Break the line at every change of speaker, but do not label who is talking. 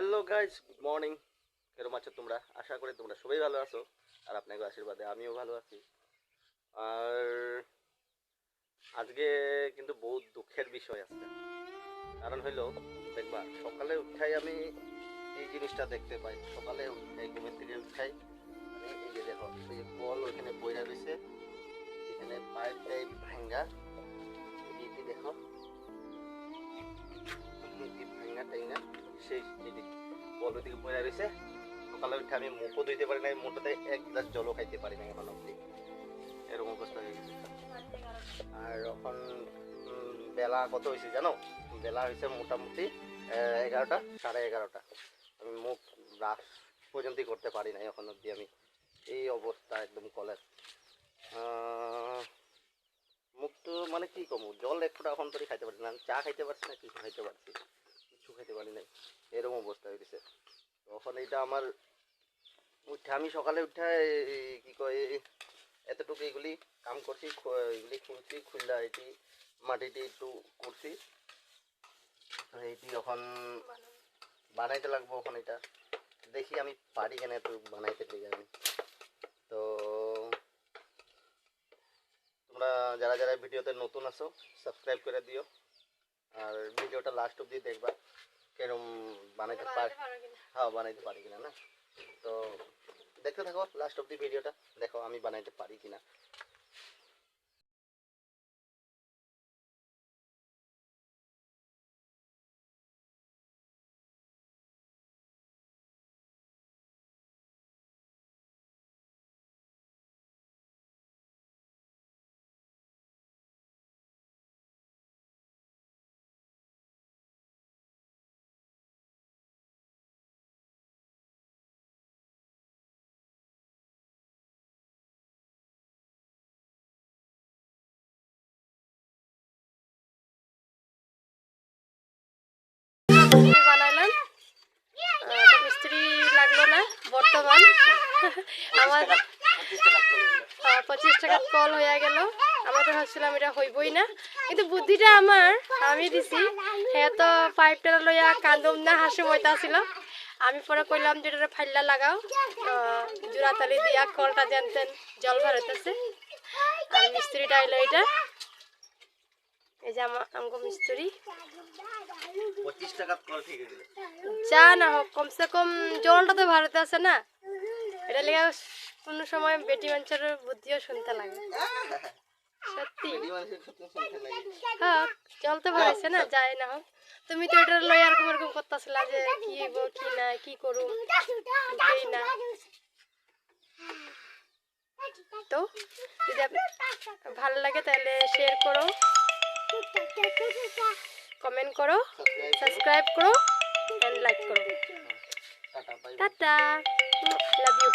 Hello guys good morning কেরম আছো তোমরা? আশা করি তোমরা সবাই ভালো আছো, আর আপনাকে আশীর্বাদে আমিও ভালো আছি। আর আজকে কিন্তু বহুত দুঃখের বিষয় আছে। কারণ হইল, দেখবা, সকালে উঠাই আমি এই জিনিসটা দেখতে পাই। সকালে উঠাই ঘুমের থেকে উঠাই এই যে দেখো, এই যে কল ওইখানে বইরা রয়েছে এখানে পাইপ টাইপ ভাঙ্গা দেখো। সেই উঠে আমি মুখও ধুইতে পারি না এক গ্লাস জলও খাইতে পারি না এখন অব্দি এরকম অবস্থা হয়ে গেছে। আর এখন বেলা কত হয়েছে জানো? বেলা হয়েছে মোটামুটি এগারোটা, সাড়ে এগারোটা। আমি মুখ ব্রাশ পর্যন্তই করতে পারি না এখন অবধি আমি। এই অবস্থা একদম কলের। মানে কি কমু? জল এক ফোঁটা এখন তোরই খাইতে পারছি না। চা খাইতে পারছি না, কিছু খাইতে পারছি কিছু খাইতে পারি নাই। এরকম অবস্থা হয়ে গেছে। তখন এটা আমার উঠে আমি সকালে উঠে কি কয় এতটুকু এগুলি কাম করছি এগুলি খুলছি, খুললা এটি, মাটিটি একটু করছি। তো এইটি এখন বানাইতে লাগবো এখন এটা। দেখি আমি পারি কেন একটু বানাইতে লেগে আমি। তো যারা যারা ভিডিওতে নতুন আছো সাবস্ক্রাইব করে দিও। আর ভিডিওটা লাস্ট অব্দি দেখবা কেরম বানাইতে পার হ্যাঁ বানাইতে পারি কিনা না? তো দেখতে থাকো লাস্ট অব্দি ভিডিওটা। দেখো আমি বানাইতে পারি কিনা।
বর্তমান। আমার। আহ, পঁচিশ টাকা কল হয়ে গেল। আমরা তো ভাবছিলাম এটা হইবই না। কিন্তু বুদ্ধিটা আমার আমি দিছি। হ্যাঁ তো পাইপটা লইয়া কান্দম না হাসি মইতা ছিল। আমি পরে কইলাম যে এটা ফাইল্লা লাগাও। জোড়াতালি দিয়া কলটা জানতেন জল ভরাইতেছে। আর মিস্ত্রিটা আইলো এটা এই যে আমার আমগো মিস্ত্রি।
পঁচিশ টাকা কল ঠিক
যা না হোক কমসে কম তো ভারতে আছে না। এটা লেগে কোনো সময় বেটি মানুষের বুদ্ধিও শুনতে লাগে। সত্যি। ভরাইছে না যায় না হোক। তুমি তো এটা লই এরকম এরকম করতেছিলা যে কি হইব কি না কি বুঝতেই না। তো যদি ভালো লাগে তাহলে শেয়ার করো। কমেন্ট করো সাবস্ক্রাইব করো অ্যান্ড লাইক করো। Tata love you